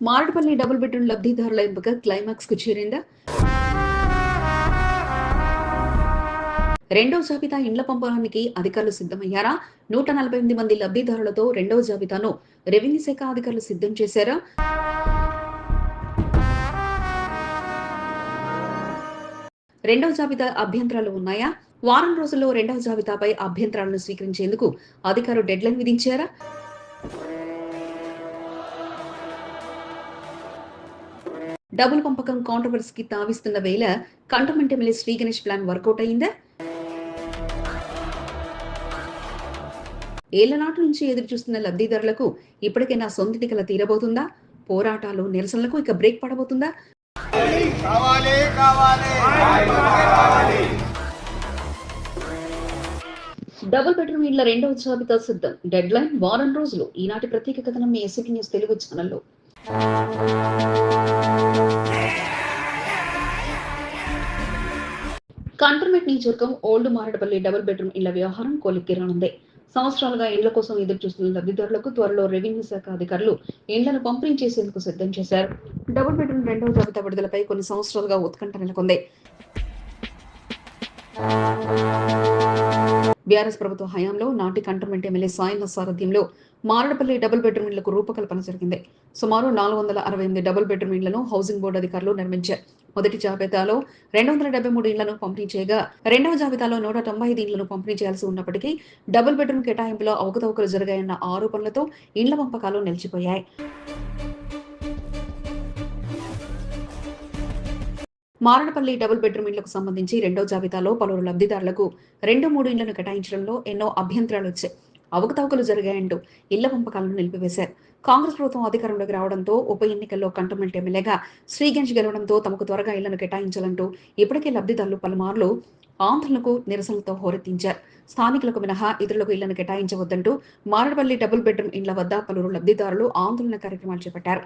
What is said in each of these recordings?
Marredpally double bedroom లబ్ధిదారుల ఎంపిక క్లైమాక్స్కు చేరిందా? రెండో జాబితా ఇండ్ల పంపడానికి అధికారులు సిద్ధమయ్యారా? నూట నలభై ఎనిమిది మంది లబ్ధిదారులతో రెండవ జాబితాను రెవెన్యూ శాఖ అధికారులు సిద్ధం చేశారా? రెండవ జాబితా అభ్యంతరాలు ఉన్నాయా? వారం రోజుల్లో రెండవ జాబితాపై అభ్యంతరాలను స్వీకరించేందుకు అధికారులు డెడ్లైన్ విధించారా? డబుల్ పంపకం కాంట్రవర్సీకి తావిస్తున్న వేళ cantonment MLA Shri Ganesh plan work out అయిందా? ఏళ్ళ నాటి నుంచి ఎదురు చూస్తున్న లబ్ధిదారులకు ఇప్పటికైనా సొంతిటికల తీరబోతుందా? పోరాటాలు నిరసనలకు ఇక బ్రేక్ పడబోతుందా? కావాలి కావాలి. డబుల్ బెడ్రూమ్ ఇళ్ళ రెండవ జాబితా సిద్ధం. డెడ్ లైన్ వారం రోజులు. ఈనాటి ప్రత్యేక కథనం మీ ఎస్సీ న్యూస్ తెలుగు ఛానల్లో. కంటర్మెంట్ నియోజకవర్గం ఓల్డ్ మారడపల్లి డబుల్ బెడ్రూమ్ ఇళ్ళ వ్యవహారం కొలిక్కిరనుంది సంవత్సరాలుగా ఇండ్ల కోసం ఎదురు చూస్తున్న లబ్ధిదారులకు త్వరలో రెవెన్యూ శాఖ అధికారులు ఇండ్లను పంపిణీ చేసేందుకు సిద్ధం చేశారు. డబుల్ బెడ్రూమ్ రెండవ జాబితా విడుదలపై కొన్ని సంవత్సరాలుగా ఉత్కంఠ నెలకొంది. బీఆర్ఎస్ ప్రభుత్వ హయాంలో నాటి కంటోన్మెంట్ ఎమ్మెల్యే సాయన్న సారథ్యంలో మారడపల్లి డబుల్ బెడ్రూమ్ ఇళ్ళకు రూపకల్పన జరిగింది. సుమారు నాలుగు వందల అరవై ఎనిమిది డబుల్ బెడ్రూమ్ ఇళ్ళను హౌసింగ్ బోర్డు అధికారులు నిర్మించారు. మొదటి జాబితాలో రెండు వందల డెబ్బై మూడు ఇళ్ళను పంపిణీ చేయగా రెండవ జాబితాలో నూట తొంభై ఐదు ఇళ్ళను పంపిణీ చేయాల్సి ఉన్నప్పటికీ డబుల్ బెడ్రూమ్ కేటాయింపులో అవకతవకలు జరిగాయన్న ఆరోపణలతో ఇండ్ల పంపకాలు నిలిచిపోయాయి. మారడపల్లి డబుల్ బెడ్రూమ్ ఇళ్ళకు సంబంధించి రెండో జాబితాలో పలువురు లబ్ధిదారులకు రెండు మూడు ఇళ్ళను కేటాయించడంలో ఎన్నో అభ్యంతరాలు వచ్చాయి. అవకతవకలు జరిగాయంటూ ఇళ్ళ పంపకాలను నిలిపివేశారు. కాంగ్రెస్ ప్రభుత్వం అధికారంలోకి రావడంతో ఉప ఎన్నికల్లో కంటోన్మెంట్ ఎమ్మెల్యేగా శ్రీగంజ్ గెలవడంతో తమకు త్వరగా ఇళ్ళను కేటాయించాలంటూ ఇప్పటికే లబ్ధిదారులు పలుమార్లు ఆందోళనకు నిరసనలతో హోరెత్తించారు. స్థానికులకు మినహా ఇతరులకు ఇళ్ళను కేటాయించవద్దంటూ మారడపల్లి డబుల్ బెడ్రూమ్ ఇండ్ల వద్ద పలువురు లబ్ధిదారులు ఆందోళన కార్యక్రమాలు చేపట్టారు.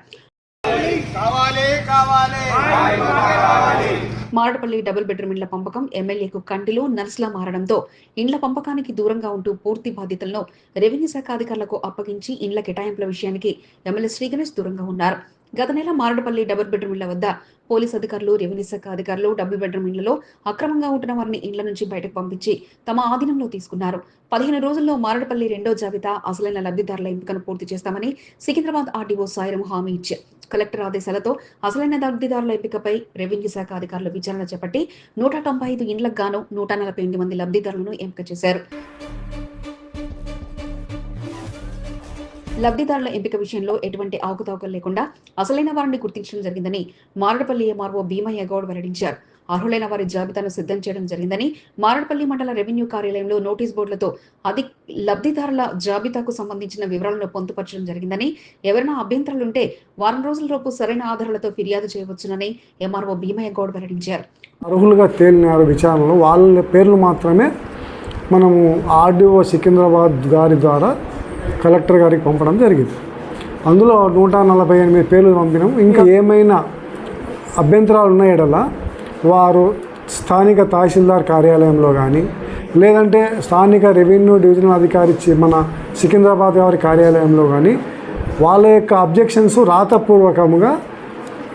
మారడపల్లి డబుల్ బెడ్రూమ్ ఇండ్ల పంపకం ఎమ్మెల్యేకు కంటిలో నర్సులా మారడంతో ఇండ్ల పంపకానికి దూరంగా ఉంటూ పూర్తి బాధ్యతలను రెవెన్యూ శాఖ అధికారులకు అప్పగించి ఇండ్ల కేటాయింపుల విషయానికి ఎమ్మెల్యే శ్రీగణేష్ దూరంగా ఉన్నారు. గత నెల మారడపల్లి డబుల్ బెడ్రూమ్ ఇళ్ళ వద్ద పోలీస్ అధికారులు రెవెన్యూ శాఖ అధికారులు డబుల్ బెడ్రూమ్ ఇళ్ళలో అక్రమంగా ఉంటున్న వారిని ఇండ్ల నుంచి బయటకు పంపించి తమ ఆధీనంలో తీసుకున్నారు. పదిహేను రోజుల్లో మారడపల్లి రెండో జాబితా అసలైన లబ్ధిదారుల ఎంపికను పూర్తి చేస్తామని సికింద్రాబాద్ ఆర్డీఓ సాయిరం హామీ ఇచ్చారు. కలెక్టర్ ఆదేశాలతో అసలైన లబ్ధిదారుల ఎంపికపై రెవెన్యూ శాఖ అధికారులు విచారణ చేపట్టి నూట తొంభై ఐదు ఇండ్లకు గాను నూట నలభై ఎనిమిది మంది లబ్ధిదారులను ఎంపిక చేశారు. లబ్ధిదారుల ఎంపిక విషయంలో ఎటువంటి అవకతవకలు లేకుండా అసలైన వారిని గుర్తించడం జరిగిందని మారడపల్లి ఎంఆర్ఓ భీమయ్య గౌడ్ వెల్లడించారు. అర్హులైన వారి జాబితాను సిద్ధం చేయడం జరిగిందని మారడపల్లి మండల రెవెన్యూ కార్యాలయంలో నోటీస్ బోర్డులతో అది లబ్ధిదారుల జాబితాకు సంబంధించిన వివరాలను పొందుపరచడం జరిగిందని ఎవరైనా అభ్యంతరాలుంటే వారం రోజుల లోపు సరైన ఆధారాలతో ఫిర్యాదు చేయవచ్చునని ఎంఆర్ఓ భీమయ్య గౌడ్ వెల్లడించారు. అర్హులుగా తేలినారు విచారణలో వాళ్ళ పేర్లు మాత్రమే మనము ఆర్డీఓ సికింద్రాబాద్ గారి ద్వారా కలెక్టర్ గారికి పంపడం జరిగింది. అందులో నూట నలభై ఎనిమిది పేర్లు పంపినాం. ఇంకా ఏమైనా అభ్యంతరాలు ఉన్నాయడలా వారు స్థానిక తహసీల్దార్ కార్యాలయంలో కానీ లేదంటే స్థానిక రెవెన్యూ డివిజనల్ అధికారి మన సికింద్రాబాద్ గారి కార్యాలయంలో కానీ వాళ్ళ యొక్క అబ్జెక్షన్స్ రాతపూర్వకముగా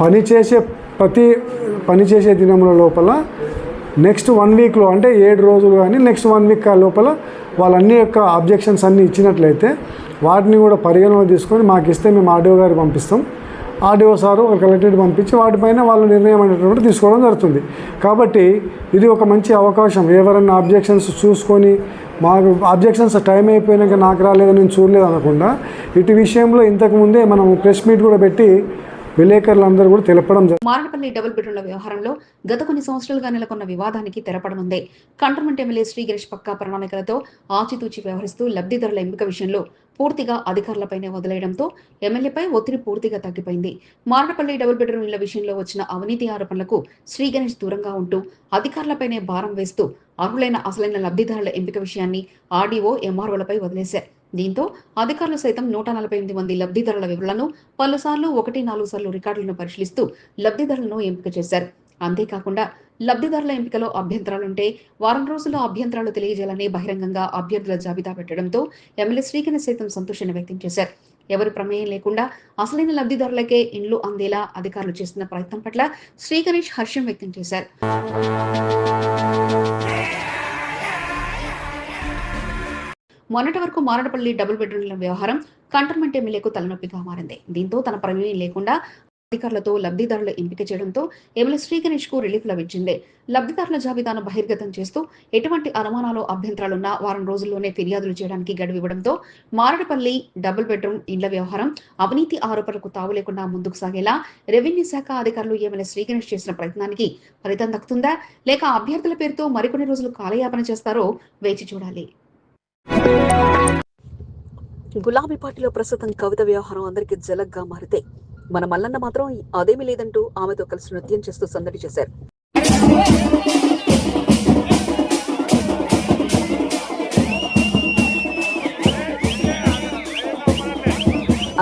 పనిచేసే ప్రతి పనిచేసే దినముల లోపల నెక్స్ట్ వన్ వీక్లో అంటే ఏడు రోజులు కానీ నెక్స్ట్ వన్ వీక్ లోపల వాళ్ళన్ని యొక్క అబ్జెక్షన్స్ అన్నీ ఇచ్చినట్లయితే వాటిని కూడా పరిగణలో తీసుకొని మాకు ఇస్తే మేము ఆర్డీఓ గారికి పంపిస్తాం. ఆర్డీఓ సారు ఒక కలెక్టరేట్ పంపించి వాటిపైన వాళ్ళు నిర్ణయం అనేటువంటి తీసుకోవడం జరుగుతుంది. కాబట్టి ఇది ఒక మంచి అవకాశం. ఎవరైనా అబ్జెక్షన్స్ చూసుకొని మాకు అబ్జెక్షన్స్ టైం అయిపోయినాక నాకు రాలేదు నేను చూడలేదు అనకుండా ఇటు విషయంలో ఇంతకుముందే మనం ప్రెస్ మీట్ కూడా పెట్టి విలేకరులందరూ కూడా తెలపడం జరిగింది డబుల్ బెడ్రూమ్ల వ్యవహారంలో గత కొన్ని సంవత్సరాలుగా నెలకొన్న వివాదానికి తెరపడనుంది. కంటోన్మెంట్ ఎమ్మెల్యే శ్రీ గణేష్ పక్కా ప్రణాళికలతో ఆచితూచి వ్యవహరిస్తూ లబ్ధిదారుల ఎంపిక విషయంలో పూర్తిగా అధికారులపైనే వదిలేయడంతో ఎమ్మెల్యేపై ఒత్తిడి పూర్తిగా తగ్గిపోయింది. మారడపల్లి డబుల్ బెడ్రూమ్ ఇళ్ళ విషయంలో వచ్చిన అవినీతి ఆరోపణలకు శ్రీ గణేష్ దూరంగా ఉంటూ అధికారులపైనే భారం వేస్తూ అర్హులైన అసలైన లబ్ధిదారుల ఎంపిక విషయాన్ని ఆర్డీఓ ఎంఆర్ఓలపై వదిలేశారు. దీంతో అధికారులు సైతం నూట నలభై ఎనిమిది మంది లబ్ధిదారుల వివరాలను పలుసార్లు ఒకటి నాలుగు సార్లు రికార్డులను పరిశీలిస్తూ లబ్ధిదారులను ఎంపిక చేశారు. అంతేకాకుండా లబ్ధిదారుల ఎంపికలో అభ్యంతరాలుంటే వారం రోజుల్లో అభ్యంతరాలు తెలియజేయాలని బహిరంగంగా అభ్యర్థుల జాబితా పెట్టడంతో ఎమ్మెల్యే శ్రీకణ సైతం సంతోషాన్ని వ్యక్తం చేశారు. ఎవరి ప్రమేయం లేకుండా అసలైన లబ్ధిదారులకే ఇండ్లు అందేలా అధికారులు చేస్తున్న ప్రయత్నం పట్ల శ్రీ గణేష్ హర్షం వ్యక్తం చేశారు. మొన్నటి వరకు మారడపల్లి డబుల్ బెడ్రూమ్ల వ్యవహారం కంటర్మెంట్ ఎమ్మెల్యేకు తలనొప్పిగా మారింది. దీంతో తన ప్రమేయం లేకుండా అధికారులతో లబ్ధిదారుల ఎంపిక చేయడంతో ఎమ్మెల్యే శ్రీగణేష్కు రిలీఫ్ లభించింది. లబ్ధిదారుల జాబితాను బహిర్గతం చేస్తూ ఎటువంటి అనుమానాలు అభ్యంతరాలున్నా వారం రోజుల్లోనే ఫిర్యాదులు చేయడానికి గడువు ఇవ్వడంతో మారడపల్లి డబుల్ బెడ్రూమ్ ఇండ్ల వ్యవహారం అవినీతి ఆరోపణలకు తావు లేకుండా ముందుకు సాగేలా రెవెన్యూ శాఖ అధికారులు ఎమ్మెల్యే శ్రీగణేష్ చేసిన ప్రయత్నానికి ఫలితం దక్కుతుందా? లేక అభ్యర్థుల పేరుతో మరికొన్ని రోజులు కాలయాపన చేస్తారో వేచి చూడాలి. గులాబీ పార్టీలో ప్రస్తుతం కవిత వ్యవహారం అందరికీ జలగ్గా మారితే మన మల్లన్న మాత్రం అదేమీ లేదంటూ ఆమెతో కలిసి నృత్యం చేస్తూ సందడి చేశారు.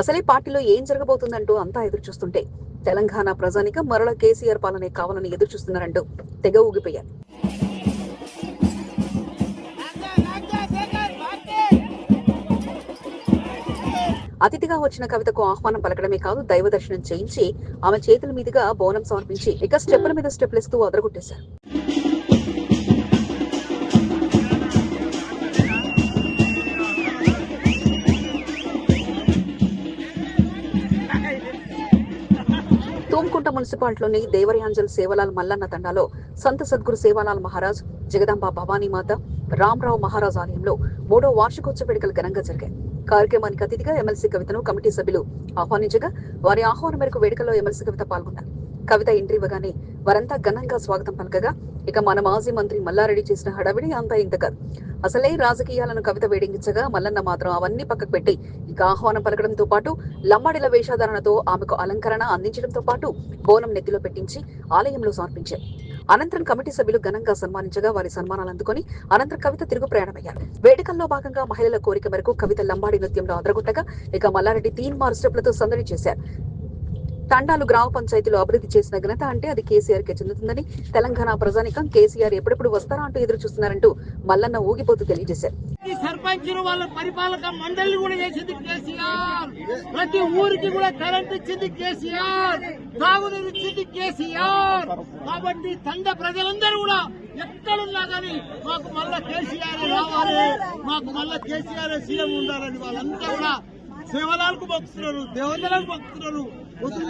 అసలే పార్టీలో ఏం జరగబోతుందంటూ అంతా ఎదురు చూస్తుంటే తెలంగాణ ప్రజానిక మరల కేసీఆర్ పాలనే కావాలని ఎదురు చూస్తున్నారంటూ తెగ ఊగిపోయారు. అతిథిగా వచ్చిన కవితకు ఆహ్వానం పలకడమే కాదు దైవ దర్శనం చేయించి ఆమె చేతుల మీదుగా బోనం సమర్పించి ఇక స్టెప్పుల మీద స్టెప్లేస్తూ అదరగొట్టేశారు. తూంకుంట మున్సిపాలిటీలోని దేవరయాంజల్ సేవలాల్ మల్లన్న తండాలో సంత సద్గురు సేవాలాల్ మహారాజ్ జగదాంబ భవానీ మాత రామరావు మహారాజ్ ఆలయంలో మూడో వార్షికోత్సవ వేడుకలు ఘనంగా జరిగాయి. కార్యక్రమానికి అతిథిగా ఎమ్మెల్సీ కవితను కమిటీ సభ్యులు ఆహ్వానించగా వారి ఆహ్వానం మేరకు వేడుకల్లో ఎమ్మెల్సీ కవిత పాల్గొన్నారు. కవిత ఎంట్రీ ఇవ్వగానే వారంతా ఘనంగా స్వాగతం పలకగా ఇక మన మాజీ మంత్రి మల్లారెడ్డి చేసిన హడావిడి అంతా ఇంత కాదు అసలే రాజకీయాలను కవిత వేడించగా మల్లన్న మాత్రం అవన్నీ పక్కకు పెట్టి ఇక ఆహ్వానం పలకడంతో పాటు లంబాడిల వేషధారణతో ఆమెకు అలంకరణ అందించడంతో పాటు బోనం నెత్తిలో పెట్టించి ఆలయంలో సమర్పించారు. అనంతరం కమిటీ సభ్యులు ఘనంగా సన్మానించగా వారి సన్మానాలు అందుకొని అనంతరం కవిత తిరుగు ప్రయాణమయ్యారు. వేడుకల్లో భాగంగా మహిళల కోరిక మేరకు కవిత లంబాడి నృత్యంలో అదరగొట్టగా ఇక మల్లారెడ్డి తీన్ మారు స్టెప్లతో సందడి చేశారు. తండాలు గ్రామ పంచాయతీలో అభివృద్ధి చేసిన ఘనత అంటే అది కేసీఆర్ కే చెందుతుందని తెలంగాణ ప్రజానికం కేసీఆర్ ఎప్పుడెప్పుడు వస్తారా అంటూ ఎదురు చూస్తున్నారంటూ మల్లన్న ఊగిపోతూ తెలియజేశారు. ఈ వాళ్ళ పరిపాలక మండలి కూడా చేసింది కేసీఆర్. ప్రతి ఊరికి కూడా కరెంట్ ఇచ్చింది కేసీఆర్. తాగునీరు ఇచ్చింది కేసీఆర్. కాబట్టి తండ ప్రజలందరూ కూడా ఎక్కడున్నా కానీ మాకు మళ్ళా కేసీఆర్ రావాలి మాకు మళ్ళా కేసీఆర్ సీఎం ఉండాలని వాళ్ళంతా కూడా సేవలాలకు భక్తున్నారు దేవతలకు భక్తున్నారు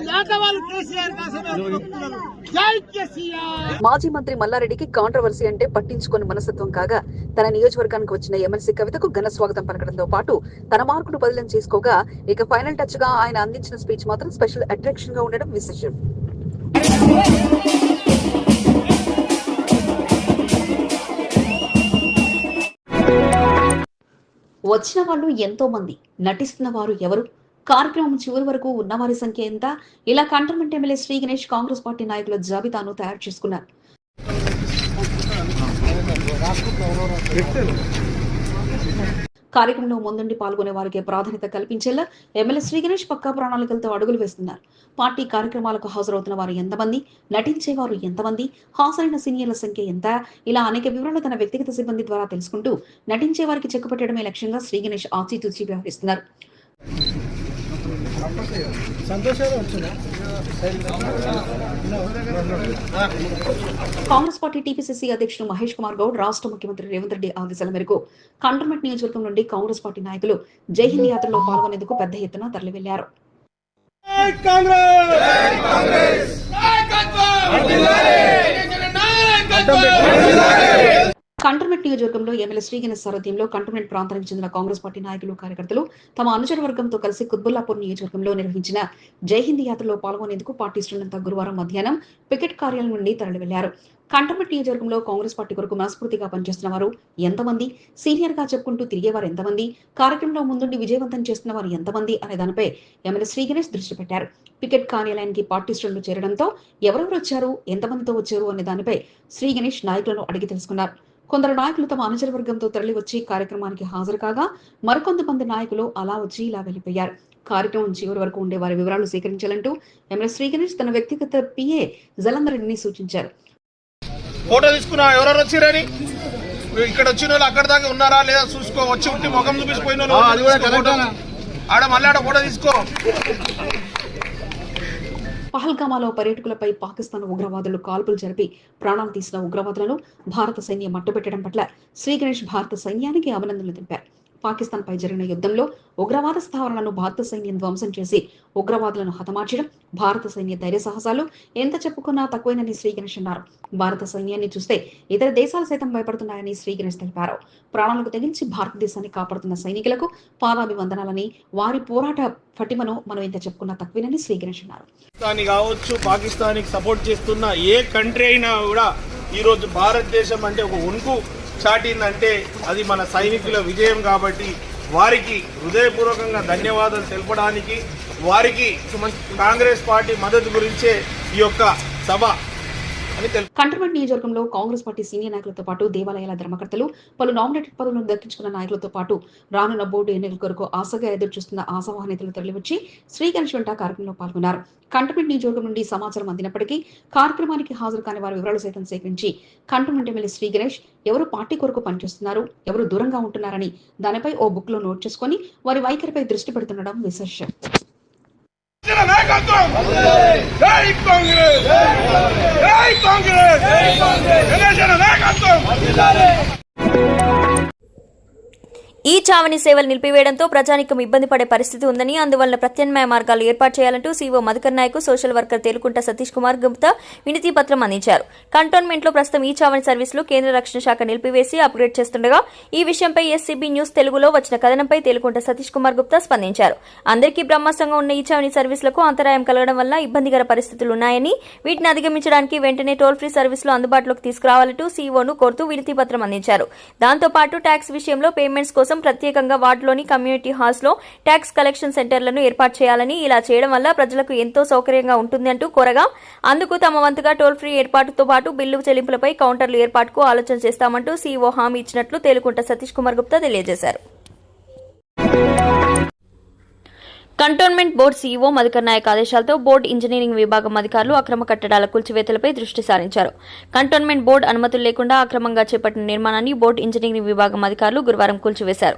దాకా వాళ్ళు కేసీఆర్ కోసమే భక్తున్నారు జై కేసీఆర్! మాజీ మంత్రి మల్లారెడ్డికి కాంట్రవర్సీ అంటే పట్టించుకొని మనస్తత్వం కాగా తన నియోజకవర్గానికి వచ్చిన ఎమ్మెల్సీ కవితకు ఘన స్వాగతం పలకడంతో పాటు తన మార్కును బదిలీ చేసుకోగా ఇక ఫైనల్ టచ్గా ఆయన అందించిన స్పీచ్ మాత్రం స్పెషల్ అట్రాక్షన్గా ఉండడం విశేషం. వచ్చిన వాళ్ళు ఎంతో మంది నటిస్తున్న వారు ఎవరు? కార్యక్రమం చివరి వరకు ఉన్నవారి సంఖ్య ఎంత? ఇలా cantonment MLA Shri Ganesh Congress party నాయకుల జాబితాను తయారు చేసుకున్నారు. కార్యక్రమంలో ముందుండి పాల్గొనే వారికి ప్రాధాన్యత కల్పించేలా ఎమ్మెల్యే శ్రీ గణేష్ పక్కా ప్రణాళికలతో అడుగులు వేస్తున్నారు. పార్టీ కార్యక్రమాలకు హాజరవుతున్న వారు ఎంతమంది? నటించేవారు ఎంతమంది? హాజరైన సీనియర్ల సంఖ్య ఎంత? ఇలా అనేక వివరాలు తన వ్యక్తిగత సిబ్బంది ద్వారా తెలుసుకుంటూ నటించే వారికి చెక్కుపెట్టడమే లక్ష్యంగా శ్రీ గణేష్ ఆచితూచి వ్యవహరిస్తున్నారు. కాంగ్రెస్ పార్టీ టీపీసీసీ అధ్యక్షుడు మహేష్ కుమార్ గౌడ్ రాష్ట్ర ముఖ్యమంత్రి రేవంత్ రెడ్డి ఆదేశాల మేరకు కంటోన్మెంట్ నియోజకవర్గం నుండి కాంగ్రెస్ పార్టీ నాయకులు జై హింద్ యాత్రలో పాల్గొనేందుకు పెద్ద ఎత్తున తరలి వెళ్ళారు కంటోన్మెంట్ నియోజకవర్గంలో ఎమ్మెల్యే శ్రీగిన సారథ్యంలో కంటోన్మెంట్ ప్రాంతానికి చెందిన కాంగ్రెస్ పార్టీ నాయకులు కార్యకర్తలు తమ అనుచర వర్గంతో కలిసి కుత్బుల్లాపూర్ నియోజకవర్గంలో నిర్వహించిన జై హింద్ యాత్రలో పాల్గొనేందుకు పార్టీ శ్రేణులంతా గురువారం మధ్యాహ్నం పికెట్ కార్యాలయం నుండి తరలి వెళ్ళారు కంటోన్మెంట్ నియోజకవర్గంలో కాంగ్రెస్ పార్టీ కొరకు మనస్ఫూర్తిగా పనిచేస్తున్న వారు ఎంతమంది? సీనియర్గా చెప్పుకుంటూ తిరిగేవారు ఎంతమంది? కార్యక్రమంలో ముందుండి విజయవంతం చేస్తున్న వారు ఎంతమంది? అనే దానిపై ఎమ్మెల్యే శ్రీ గణేష్ దృష్టి పెట్టారు. పికెట్ కార్యాలయానికి పార్టీ శ్రేణులు చేరడంతో ఎవరెవరు వచ్చారు? ఎంతమందితో వచ్చారు? అనే దానిపై శ్రీ గణేష్ నాయకులను అడిగి తెలుసుకున్నారు. కొందరు నాయకులు తమ అనుచర వర్గంతో తరలి వచ్చి కార్యక్రమానికి హాజరు కాగా మరికొంతమంది నాయకులు అలా వచ్చి ఇలా వెళ్ళిపోయారు. కార్యక్రమం చివరి వరకు ఉండే వారి వివరాలు సేకరించాలంటూ ఎమ్మెల్యే శ్రీ గణేష్ తన వ్యక్తిగత పిఏ జలంధర్ రెడ్డిని సూచించారు. ఫోటో తీసుకున్నా ఎవరెవరు వచ్చిరని ఇక్కడ వచ్చిన వాళ్ళు అక్కడ దాకా ఉన్నారా లేదా చూసుకో వచ్చి ఉంటే ముఖం చూపించిపోయిన. ఆడ మళ్ళీ ఆడ ఫోటో తీసుకో. పహల్గామాలో పర్యాటకులపై పాకిస్తాన్ ఉగ్రవాదులు కాల్పులు జరిపి ప్రాణాలు తీసిన ఉగ్రవాదులను భారత సైన్యం మట్టుబెట్టడం పట్ల శ్రీ గణేష్ భారత సైన్యానికి అభినందనలు తెలిపారు. పాకిస్తాన్ పై జరిగిన యుద్ధంలో ఉగ్రవాద స్థావరాలను భారత సైన్యం ధ్వంసం చేసి ఉగ్రవాదులను హతమార్చడం భారత సైన్య ధైర్య సాహసాలు ఎంత చెప్పుకున్నా తక్కువేనని శ్రీ గణేష్ అన్నారు భారత సైన్యాన్ని చూస్తే ఇతర దేశాలు సైతం భయపడుతున్నాయని శ్రీ గణేష్ తెలిపారు. ప్రాణాలకు తెగించి భారతదేశాన్ని కాపాడుతున్న సైనికులకు పాదాభివందనాలని వారి పోరాట పటిమను మనం ఎంత చెప్పుకున్నా తక్కువేనని శ్రీ గణేష్ అన్నారు కావచ్చు పాకిస్తాన్కి సపోర్ట్ చేస్తున్న ఏ కంట్రీ అయినా కూడా ఈరోజు భారతదేశం అంటే ఒక ఉణుకు చాటిందంటే అది మన సైనికుల విజయం కాబట్టి వారికి హృదయపూర్వకంగా ధన్యవాదాలు తెలపడానికి వారికి కాంగ్రెస్ పార్టీ మద్దతు గురించే ఈ యొక్క సభ అని నియోజకవర్గంలో కాంగ్రెస్ పార్టీ సీనియర్ నాయకులతో పాటు దేవాలయాల ధర్మకర్తలు పలు నామినేటెడ్ పదవులను దక్కించుకున్న నాయకులతో పాటు రానున్న బోర్డు ఎన్నికల కొరకు ఆశగా ఎదురు చూస్తున్న ఆశావాహ నేతలు తరలివచ్చి శ్రీ గణేష్ వెంట కార్యక్రమంలో పాల్గొన్నారు. కంటోన్మెంట్ నియోజకవర్గం నుండి సమాచారం అందినప్పటికీ కార్యక్రమానికి హాజరు కాని వారి వివరాలు సైతం సేకరించి కంటోన్మెంట్ ఎమ్మెల్యే శ్రీ గణేష్ ఎవరు పార్టీ కొరకు పనిచేస్తున్నారు ఎవరు దూరంగా ఉంటున్నారని దానిపై ఓ బుక్లో నోట్ చేసుకుని వారి వైఖరిపై దృష్టి పెడుతుండడం విశేషం. నాయకత్వం జై కాంగ్రెస్ జై కాంగ్రెస్ జనసేన నాయకత్వం ఈ చావణి సేవలు నిలిపివేయడంతో ప్రజానికం ఇబ్బంది పడే పరిస్థితి ఉందని అందువల్ల ప్రత్యామ్నాయ మార్గాలు ఏర్పాటు చేయాలంటూ CO Madhukar Naik social worker Telukunta Satish Kumar Gupta వినతి పత్రం అందించారు. కంటోన్మెంట్లో ప్రస్తుతం ఈ చావని సర్వీసులు కేంద్ర రక్షణ శాఖ నిలిపివేసి అప్గ్రేడ్ చేస్తుండగా ఈ విషయంపై ఎస్సీబీ న్యూస్ తెలుగులో వచ్చిన కథనంపై తేలుకుంట సతీష్ కుమార్ గుప్తా స్పందించారు. అందరికీ బ్రహ్మాస్తంగా ఉన్న ఈ చావణి సర్వీసులకు అంతరాయం కలగడం వల్ల ఇబ్బందికర పరిస్థితులు ఉన్నాయని వీటిని అధిగమించడానికి వెంటనే టోల్ ఫ్రీ సర్వీసులు అందుబాటులోకి తీసుకురావాలంటూ సీఓను కోరుతూ వినతి పత్రం అందించారు. దాంతో పాటు ట్యాక్స్ విషయంలో పేమెంట్స్ కోసం ప్రత్యేకంగా వార్డులోని కమ్యూనిటీ హాల్స్లో ట్యాక్స్ కలెక్షన్ సెంటర్లను ఏర్పాటు చేయాలని ఇలా చేయడం వల్ల ప్రజలకు ఎంతో సౌకర్యంగా ఉంటుంది అంటూ కోరగా అందుకు తమ వంతుగా టోల్ ఫ్రీ ఏర్పాటుతో పాటు బిల్లు చెల్లింపులపై కౌంటర్లు ఏర్పాటుకు ఆలోచన చేస్తామంటూ సీఈఓ హామీ ఇచ్చినట్లు తేలుకుంట సతీష్ కుమార్ గుప్తా తెలియజేశారు. Cantonment board CEO Madhukar Naik ఆదేశాలతో బోర్డు ఇంజనీరింగ్ విభాగం అధికారులు అక్రమ కట్టడాల కూల్చివేతలపై దృష్టి సారించారు. కంటోన్మెంట్ బోర్డు అనుమతులు లేకుండా అక్రమంగా చేపట్టిన నిర్మాణాన్ని బోర్డు ఇంజనీరింగ్ విభాగం అధికారులు గురువారం కూల్చివేశారు.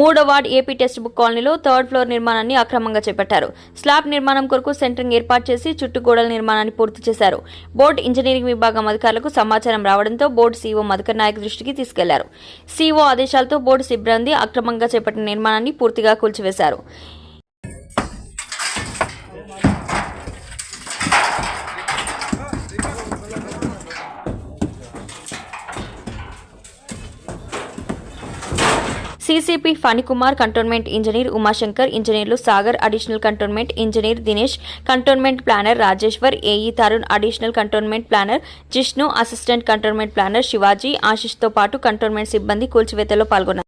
మూడో వార్డ్ ఏపీ టెక్స్ట్ బుక్ కాలనీలో థర్డ్ ఫ్లోర్ నిర్మాణాన్ని అక్రమంగా చేపట్టారు. స్లాబ్ నిర్మాణం కొరకు సెంటరింగ్ ఏర్పాటు చేసి చుట్టూ గోడల నిర్మాణాన్ని పూర్తి చేశారు. బోర్డు ఇంజనీరింగ్ విభాగం అధికారులకు సమాచారం రావడంతో బోర్డు సీఈఓ మధుకర్ నాయక్ దృష్టికి తీసుకెళ్ళారు. సీఈఓ ఆదేశాలతో బోర్డు సిబ్బంది అక్రమంగా చేపట్టిన నిర్మాణాన్ని పూర్తిగా కూల్చివేశారు. CCP Phanikumar cantonment engineer Umashankar ఇంజనీర్లు Sagar additional cantonment engineer Dinesh cantonment planner Rajeshwar AE Tarun additional cantonment planner Jishnu assistant cantonment planner Shivaji ఆశిష్తో పాటు కంటోన్మెంట్ సిబ్బంది కూల్చివేతలో పాల్గొన్నారు.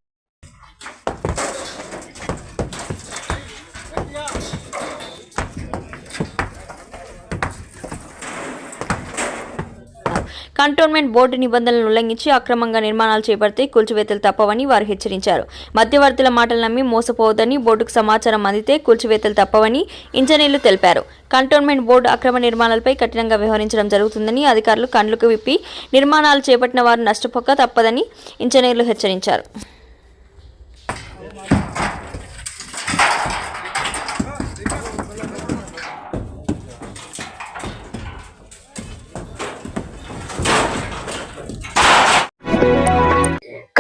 కంటోన్మెంట్ బోర్డు నిబంధనలను ఉల్లంఘించి అక్రమంగా నిర్మాణాలు చేపడితే కూల్చివేతలు తప్పవని వారు హెచ్చరించారు. మధ్యవర్తుల మాటలు నమ్మి మోసపోవద్దని బోర్డుకు సమాచారం అందితే కూల్చివేతలు తప్పవని ఇంజనీర్లు తెలిపారు. కంటోన్మెంట్ బోర్డు అక్రమ నిర్మాణాలపై కఠినంగా వ్యవహరించడం జరుగుతుందని అధికారులు కండ్లకు విప్పి నిర్మాణాలు చేపట్టిన వారు నష్టపోక తప్పదని ఇంజనీర్లు హెచ్చరించారు.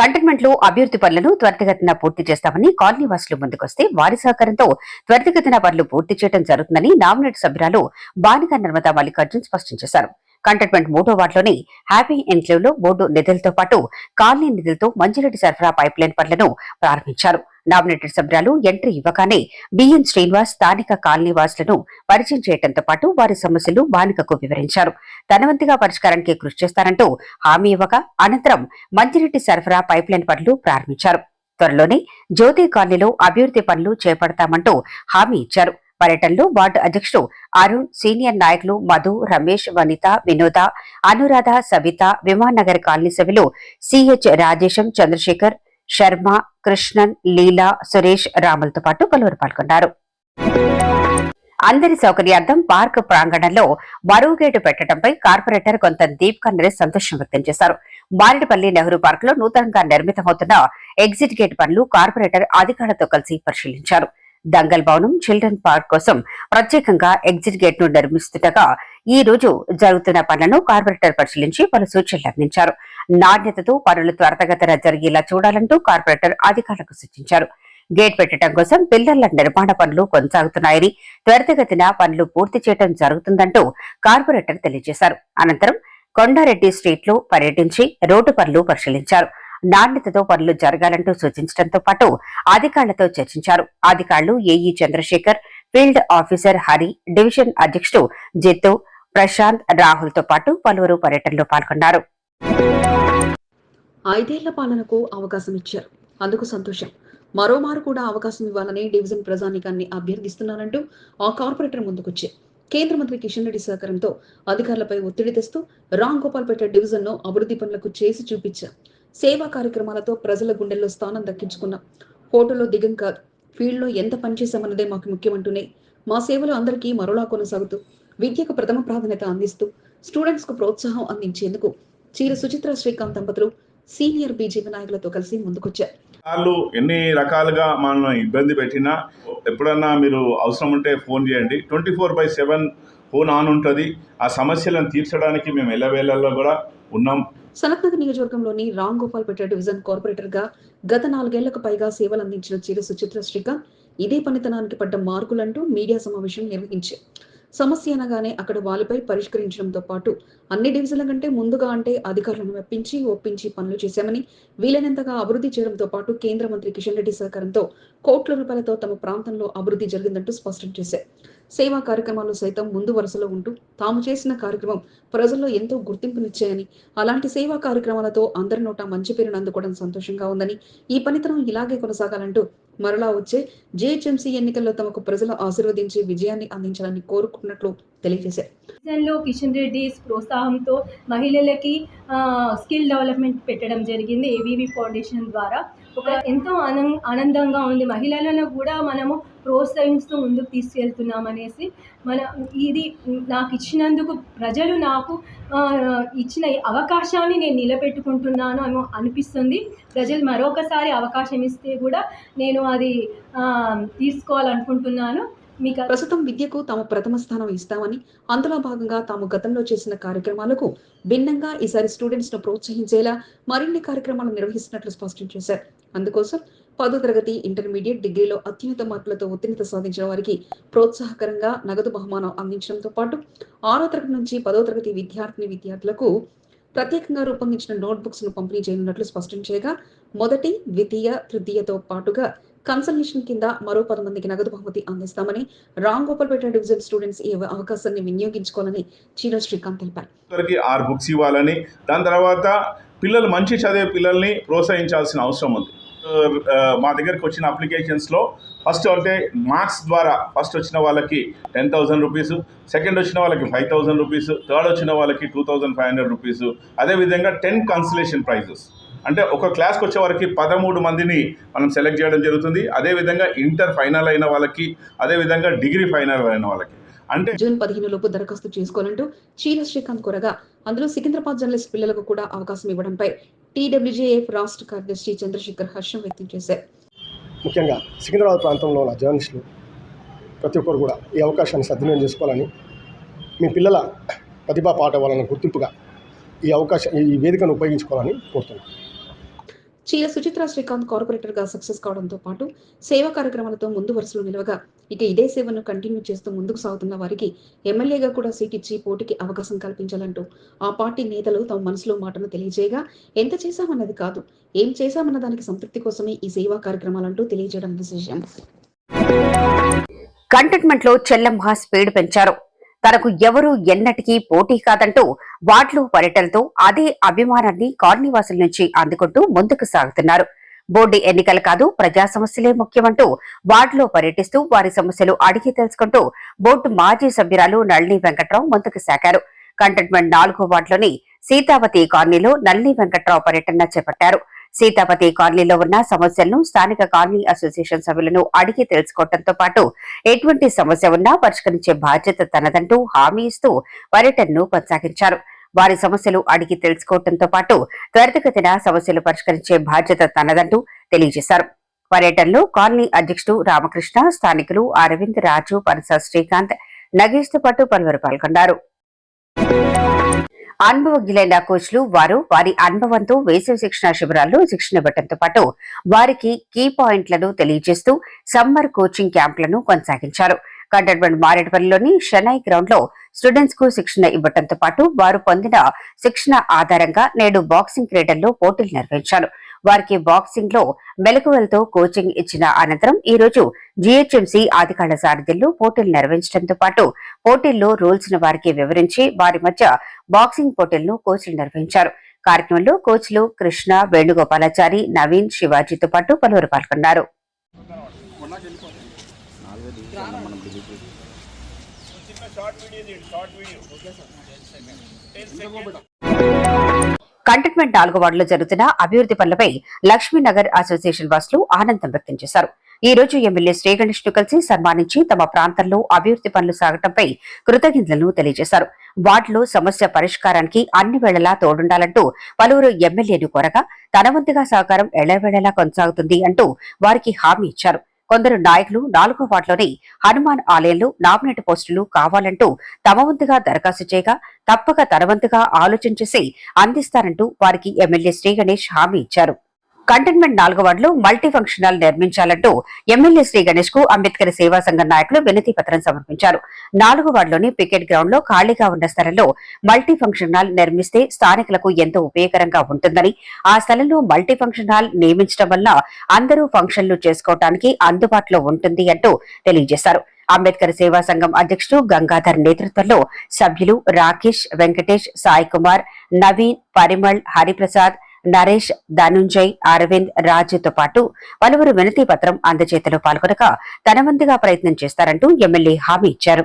కంటోన్మెంట్లో అభివృద్ధి పనులను త్వరితగతిన పూర్తి చేస్తామని కాలనీవాసులు ముందుకొస్తే వారి సహకారంతో త్వరితగతిన పనులు పూర్తి చేయడం జరుగుతుందని నామినేట్ సభ్యురాలు బాలిక నర్మదా మల్లికార్జున్ స్పష్టం చేశారు. కంటైన్మెంట్ మూడో వార్డులోని హ్యాపీ ఎన్క్లేవ్లో బోర్డు నిధులతో పాటు కాలనీ నిధులతో మంచిరెడ్డి సరఫరా పైప్ లైన్ పనులను ప్రారంభించారు. నామినేటెడ్ సభ్యురాలు ఎంట్రీ ఇవ్వగానే బిఎన్ శ్రీనివాస్ స్థానిక కాలనీవాసులను పరిచయం చేయడంతో పాటు వారి సమస్యలు బాలికకు వివరించారు. ధనవంతిగా పరిష్కారానికి కృషి చేస్తారంటూ హామీ ఇవ్వగా అనంతరం మంచినీటి సరఫరా పైప్ లైన్ పనులు ప్రారంభించారు. త్వరలోనే జ్యోతి కాలనీలో అభివృద్ధి పనులు చేపడతామంటూ హామీ ఇచ్చారు. పర్యటనలో వార్డు అధ్యక్షుడు అరుణ్ సీనియర్ నాయకులు మధు రమేష్ వనిత వినోద అనురాధ సవిత విమాన్ నగర్ కాలనీ సభ్యులు సిహెచ్ రాజేశం చంద్రశేఖర్ శర్మ కృష్ణన్ లీలా సురేష్ రాములతో పాటు పలువురు పాల్గొన్నారు. అందరి సౌకర్యార్థం పార్క్ ప్రాంగణంలో బరువు గేటు పెట్టడంపై కార్పొరేటర్ కొంత దీప్ కన్నరే సంతోషం వ్యక్తం చేశారు. మారేడుపల్లి నెహ్రూ పార్క్లో నూతనంగా నిర్మితమవుతున్న ఎగ్జిట్ గేట్ పనులు కార్పొరేటర్ అధికారులతో కలిసి పరిశీలించారు. దంగల్ భవనం చిల్డ్రన్ పార్క్ కోసం ప్రత్యేకంగా ఎగ్జిట్ గేట్ను నిర్మిస్తుండగా ఈ రోజు జరుగుతున్న పనులను కార్పొరేటర్ పరిశీలించి పలు సూచనలు అందించారు. నాణ్యతతో పనులు త్వరతగతన జరిగేలా చూడాలంటూ కార్పొరేటర్ అధికారులకు సూచించారు. గేట్ పెట్టడం కోసం పిల్లర్ల నిర్మాణ పనులు కొనసాగుతున్నాయని త్వరితగతిన పనులు పూర్తి చేయడం జరుగుతుందంటూ కార్పొరేటర్ తెలియజేశారు. అనంతరం కొండారెడ్డి స్ట్రీట్లో పర్యటించి రోడ్డు పనులు పరిశీలించారు. నాణ్యతతో పనులు జరగాలంటూ సూచించడంతో పాటు అధికారులతో చర్చించారు. అధికారులు AE Chandrashekar field officer Hari division అధ్యక్షుడు జిత్తు ప్రశాంత్ రాహుల్తో పాటు పలువురు పర్యటనలో పాల్గొన్నారు. ఐదేళ్ళ పాలనకు అవకాశం ఇచ్చారు. అందుకు సంతోషం. మరోమారు కూడా అవకాశం ఇవ్వాలని డివిజన్ ప్రజానీకాన్ని అభ్యర్థిస్తున్నానంటూ ఆ కార్పొరేటర్ ముందుకొచ్చే కేంద్ర మంత్రి కిషన్ రెడ్డి సహకారంతో అధికారులపై ఒత్తిడి తెస్తూ రామ్ గోపాల్పేట డివిజన్ను అభివృద్ధి పనులకు చేసి చూపించారు. సేవా కార్యక్రమాలతో ప్రజల గుండెల్లో స్థానం దక్కించుకున్నాం. ఫోటోలో దిగం కాదు. ఫీల్డ్లో ఎంత పనిచేశామన్నదే మాకు ముఖ్యమంటూనే మా సేవలు అందరికీ మరోలా కొనసాగుతూ విద్యకు ప్రథమ ప్రాధాన్యత అందిస్తూ స్టూడెంట్స్కు ప్రోత్సాహం అందించేందుకు చీర సుచిత్ర శ్రీకాంత్ దంపతులు సీనియర్ బీజేపీ నాయకులతో కలిసి ముందుకొచ్చారు. వాళ్ళు ఎన్ని రకాలుగా మనం ఇబ్బంది పెట్టినా ఎప్పుడన్నా మీరు అవసరం ఉంటే ఫోన్ చేయండి. Twenty four by seven phone on ఉంటుంది. ఆ సమస్యలను తీర్చడానికి మేము ఎల్లవేళల్లో కూడా ఉన్నాం. సనత్నగర్ నియోజకవర్గంలోని రామ్ గోపాల్ గోపాల్పేట డివిజన్ కార్పొరేటర్గా గత నాలుగేళ్ళకు పైగా సేవలు అందించిన చీర సుచిత్ర శ్రీకాంత్ ఇదే పనితనానికి పడ్డ మార్కులంటూ మీడియా సమావేశం నిర్వహించారు. సమస్య అనగానే అక్కడ వాళ్ళపై పరిష్కరించడంతో పాటు అన్ని డివిజన్ల కంటే ముందుగా అంటే అధికారులను మెప్పించి ఒప్పించి పనులు చేశామని వీలైనంతగా అభివృద్ధి చేయడంతో పాటు కేంద్ర మంత్రి కిషన్ రెడ్డి సహకారంతో కోట్ల రూపాయలతో తమ ప్రాంతంలో అభివృద్ధి జరిగిందంటూ స్పష్టం చేశారు. సేవా కార్యక్రమాల్లో సైతం ముందు వరుసలో ఉంటూ తాము చేసిన కార్యక్రమం ప్రజల్లో ఎంతో గుర్తింపునిచ్చాయని అలాంటి సేవా కార్యక్రమాలతో అందరి నోట మంచి పేరును అందుకోవడం సంతోషంగా ఉందని ఈ పనితనం ఇలాగే కొనసాగాలంటూ మరలా వచ్చే జేహెచ్ఎంసీ ఎన్నికల్లో తమకు ప్రజలు ఆశీర్వదించి విజయాన్ని అందించాలని కోరుకున్నట్లు తెలియజేశారు. సీజన్లో కిషన్ రెడ్డి ప్రోత్సాహంతో మహిళలకి స్కిల్ డెవలప్మెంట్ పెట్టడం జరిగింది. ఏవీవి ఫౌండేషన్ ద్వారా. ఒక ఎంతో ఆనందంగా ఉంది. మహిళలను కూడా మనము ప్రోత్సహిస్తూ ముందుకు తీసుకెళ్తున్నాం అనేసి మన ఇది నాకు ఇచ్చినందుకు ప్రజలు నాకు ఇచ్చిన అవకాశాన్ని నేను నిలబెట్టుకుంటున్నాను అని అనిపిస్తుంది. ప్రజలు మరొకసారి అవకాశం ఇస్తే కూడా నేను అది తీసుకోవాలనుకుంటున్నాను. మీకు ప్రస్తుతం విద్యకు తాము ప్రథమ స్థానం ఇస్తామని అందులో భాగంగా తాము గతంలో చేసిన కార్యక్రమాలకు భిన్నంగా ఈసారి స్టూడెంట్స్ను ప్రోత్సహించేలా మరిన్ని కార్యక్రమాలు నిర్వహిస్తున్నట్లు స్పష్టం చేశారు. అందుకోసం పదో తరగతి ఇంటర్మీడియట్ డిగ్రీలో అత్యున్నత మార్కులతో ఉత్తీర్ణత సాధించిన వారికి ప్రోత్సాహకరంగా నగదు బహుమానం అందించడంతో పాటు ఆరో తరగతి నుంచి పదో తరగతి విద్యార్థిని విద్యార్థులకు ప్రత్యేకంగా రూపొందించిన నోట్బుక్స్ను పంపిణీ చేయనున్నట్లు స్పష్టం చేయగా మొదటి ద్వితీయ తృతీయతో పాటుగా కన్సల్టేషన్ కింద మరో పది మందికి నగదు బహుమతి అందిస్తామని రామ్ గోపాల్పేట డివిజన్ స్టూడెంట్స్ ఈ అవకాశాన్ని వినియోగించుకోవాలని చీర శ్రీకాంత్ తెలిపారు. ఆరు బుక్స్ ఇవ్వాలని దాని తర్వాత పిల్లలు మంచి చదివే పిల్లల్ని ప్రోత్సహించాల్సిన అవసరం ఉంది. మా దగ్గరికి వచ్చిన అప్లికేషన్స్లో ఫస్ట్ అంటే మార్క్స్ ద్వారా ఫస్ట్ వచ్చిన వాళ్ళకి టెన్ థౌసండ్ రూపీస్ సెకండ్ వచ్చిన వాళ్ళకి ఫైవ్ థౌసండ్ రూపీస్ థర్డ్ వచ్చిన వాళ్ళకి two thousand five hundred rupees అదేవిధంగా టెన్ కన్సలేషన్ ప్రైజెస్ అంటే ఒక క్లాస్కి వచ్చే వారికి పదమూడు మందిని మనం సెలెక్ట్ చేయడం జరుగుతుంది. అదేవిధంగా ఇంటర్ ఫైనల్ అయిన వాళ్ళకి అదేవిధంగా డిగ్రీ ఫైనల్ అయిన వాళ్ళకి. అంటే జూన్ పదిహేను లోపు దరఖాస్తు చేసుకోవాలంటూ చీర శ్రీకాంత్ కోరగా అందులో సికింద్రాబాద్ జర్నలిస్ట్ పిల్లలకు కూడా అవకాశం ఇవ్వడంపై టీడబ్ల్యూజేఎఫ్ రాష్ట్ర కార్యదర్శి చంద్రశేఖర్ హర్షం వ్యక్తం చేశారు. ముఖ్యంగా సికింద్రాబాద్ ప్రాంతంలో ఉన్న జర్నలిస్టులు ప్రతి ఒక్కరు కూడా ఈ అవకాశాన్ని సద్వినియోగం చేసుకోవాలని మీ పిల్లల ప్రతిభా పాట వలన గుర్తింపుగా ఈ అవకాశం ఈ వేదికను ఉపయోగించుకోవాలని కోరుతున్నాను చీల సుచిత్ర శ్రీకాంత్ కార్పొరేటర్గా సక్సెస్ కావడంతో పాటు సేవా కార్యక్రమాలతో ముందు వరుసలో నిలవగా ఇక ఇదే సేవను కంటిన్యూ చేస్తూ ముందుకు సాగుతున్న వారికి ఎమ్మెల్యేగా కూడా సీట్ ఇచ్చి పోటీకి అవకాశం కల్పించాలంటూ ఆ పార్టీ నేతలు తమ మనసులో మాటను తెలియజేయగా ఎంత చేశామన్నది కాదు ఏం చేశామన్న దానికి సంతృప్తి కోసమే ఈ సేవా కార్యక్రమాలంటూ తెలియజేయడం విశేషం. కంటైన్మెంట్లో చెల్లమ్మ స్పీడ్ పెంచారు. తనకు ఎవరు ఎన్నటికీ పోటీ కాదంటూ వార్డులో పర్యటనతో అదే అభిమానాన్ని కాలనీవాసుల నుంచి అందుకుంటూ ముందుకు సాగుతున్నారు. బోర్డు ఎన్నికలు కాదు ప్రజా సమస్యలే ముఖ్యమంటూ వార్డులో పర్యటిస్తూ వారి సమస్యలు అడిగి తెలుసుకుంటూ బోర్డు మాజీ సభ్యురాలు నళిని వెంకట్రావు ముందుకు సాగారు. కంటైన్మెంట్ నాలుగో వార్డులోని సీతావతి కాలనీలో నళిని వెంకట్రావు పర్యటన చేపట్టారు. సీతాపతి కాలనీలో ఉన్న సమస్యలను స్థానిక కాలనీ అసోసియేషన్ సభ్యులను అడిగి తెలుసుకోవడంతో పాటు ఎటువంటి సమస్య ఉన్నా పరిష్కరించే బాధ్యత తనదంటూ హామీ ఇస్తూ పర్యటనను కొనసాగించారు. వారి సమస్యలు అడిగి తెలుసుకోవడంతో పాటు త్వరితగతిన సమస్యలు పరిష్కరించే బాధ్యత తనదంటూ తెలియజేశారు. పర్యటనలో కాలనీ అధ్యక్షుడు రామకృష్ణ స్థానికులు అరవింద్ రాజు పరస శ్రీకాంత్ నగేష్తో పాటు పలువురు పాల్గొన్నారు. అనుభవజ్ఞులైన కోచ్లు వారు వారి అనుభవంతో వేసవి శిక్షణ శిబిరాల్లో శిక్షణ ఇవ్వడంతో పాటు వారికి కీ పాయింట్లను తెలియజేస్తూ సమ్మర్ కోచింగ్ క్యాంపులను కొనసాగించారు. కంటోన్మెంట్ మారేడుపల్లిలోని షెనై గ్రౌండ్లో స్టూడెంట్స్కు శిక్షణ ఇవ్వడంతో పాటు వారు పొందిన శిక్షణ ఆధారంగా నేడు బాక్సింగ్ క్రీడల్లో పోటీలు నిర్వహించారు. వారికి బాక్సింగ్లో మెలకువలతో కోచింగ్ ఇచ్చిన అనంతరం ఈ రోజు జీహెచ్ఎంసీ అధికారుల సారథ్యంలో పోటీలు నిర్వహించడంతో పాటు పోటీల్లో రూల్స్ను వారికి వివరించి వారి మధ్య బాక్సింగ్ పోటీలను కోచ్లు నిర్వహించారు. కార్యక్రమంలో కోచ్లు కృష్ణ వేణుగోపాలాచారి నవీన్ శివాజీతో పాటు పలువురు పాల్గొన్నారు. కంటోన్మెంట్ నాలుగో వార్డులో జరుగుతున్న అభివృద్ధి పనులపై లక్ష్మీనగర్ అసోసియేషన్ వాసులు ఆనందం వ్యక్తం చేశారు. ఈ రోజు ఎమ్మెల్యే శ్రీగణేష్ను కలిసి సన్మానించి తమ ప్రాంతంలో అభివృద్ధి పనులు సాగటంపై కృతజ్ఞతలను తెలియజేశారు. వార్డులో సమస్య పరిష్కారానికి అన్ని వేళలా తోడుండాలంటూ పలువురు ఎమ్మెల్యేను కోరగా తన వంతుగా సహకారం ఎళ్ళవేళలా కొనసాగుతుంది అంటూ వారికి హామీ ఇచ్చారు. కొందరు నాయకులు నాలుగో వార్డులోని హనుమాన్ ఆలయంలో నామినేట్ పోస్టులు కావాలంటూ తమ వంతుగా దరఖాస్తు చేయగా తప్పక తన వంతుగా ఆలోచన చేసి అందిస్తారంటూ వారికి ఎమ్మెల్యే శ్రీ గణేష్ హామీ ఇచ్చారు. కంటైన్మెంట్ నాలుగు వార్డులో మల్టీ ఫంక్షన్ హాల్ నిర్మించాలంటూ ఎమ్మెల్యే శ్రీ గణేష్కు అంబేద్కర్ సేవా సంఘం నాయకులు వినతి పత్రం సమర్పించారు. నాలుగు వార్డులోని పికెట్ గ్రౌండ్లో ఖాళీగా ఉన్న స్థలంలో మల్టీ ఫంక్షన్ హాల్ నిర్మిస్తే స్థానికులకు ఎంతో ఉపయోగకరంగా ఉంటుందని ఆ స్థలంలో మల్టీ ఫంక్షన్ హాల్ నియమించడం వల్ల అందరూ ఫంక్షన్లు చేసుకోవటానికి అందుబాటులో ఉంటుంది అంటూ తెలియజేశారు. అంబేద్కర్ సేవా సంఘం అధ్యక్షుడు గంగాధర్ నేతృత్వంలో సభ్యులు రాకేష్ వెంకటేష్ సాయి కుమార్ నవీన్ పరిమళ్ హరిప్రసాద్ నరేష్ ధనుంజయ్ అరవింద్ రాజుతో పాటు పలువురు వినతి పత్రం అందజేతలో పాల్గొనక ధనవంతిగా ప్రయత్నం చేస్తారంటూ ఎమ్మెల్యే హామీ ఇచ్చారు.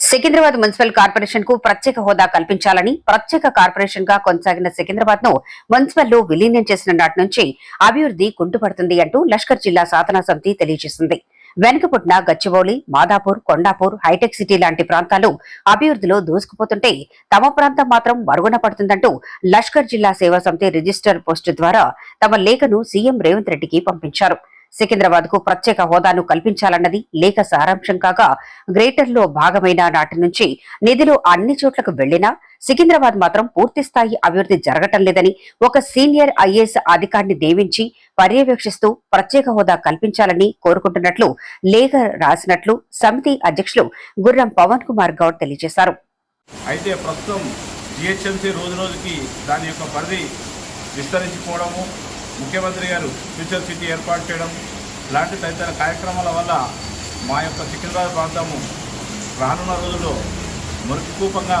సికింద్రాబాద్ మున్సిపల్ కార్పొరేషన్కు ప్రత్యేక హోదా కల్పించాలని ప్రత్యేక కార్పొరేషన్గా కొనసాగిన సికింద్రాబాద్ను మున్సిపల్లో విలీనం చేసిన నాటి నుంచి అభివృద్ధి కుంటుపడుతుంది అంటూ లష్కర్ జిల్లా సాధనా సమితి తెలియజేసింది. వెనుకపుట్న గచ్చిబౌలి మాదాపూర్ కొండాపూర్ హైటెక్ సిటీ లాంటి ప్రాంతాలు అభివృద్ధిలో దూసుకుపోతుంటే తమ ప్రాంతం మాత్రం మరుగున పడుతుందంటూ లష్కర్ జిల్లా సేవా సమితి రిజిస్టర్ పోస్టు ద్వారా తమ లేఖను సీఎం రేవంత్ రెడ్డికి పంపించారు. సికింద్రాబాద్కు ప్రత్యేక హోదాను కల్పించాలన్నది లేఖ సారాంశం కాగా గ్రేటర్లో భాగమైన నాటి నుంచి నిధులు అన్ని చోట్లకు వెళ్ళినా సికింద్రాబాద్ మాత్రం పూర్తి స్థాయి అభివృద్ధి జరగటం లేదని ఒక సీనియర్ ఐఏఎస్ అధికారిని దేవించి పర్యవేక్షిస్తూ ప్రత్యేక హోదా కల్పించాలని కోరుకుంటున్నట్లు లేఖ రాసినట్లు సమితి అధ్యక్షులు గుర్రం పవన్ కుమార్ గౌడ్ తెలియజేశారు. అయితే ప్రస్తుతం జిహెచ్ఎంసీ రోజు రోజుకి దాని యొక్క పరిధి విస్తరించిపోవడము ముఖ్యమంత్రి గారు ఫ్యూచర్ సిటీ ఏర్పాటు చేయడం లాంటి తదితర కార్యక్రమాల వల్ల మా యొక్క సికింద్రాబాద్ ప్రాంతము రానున్న రోజుల్లో మురికికూపంగా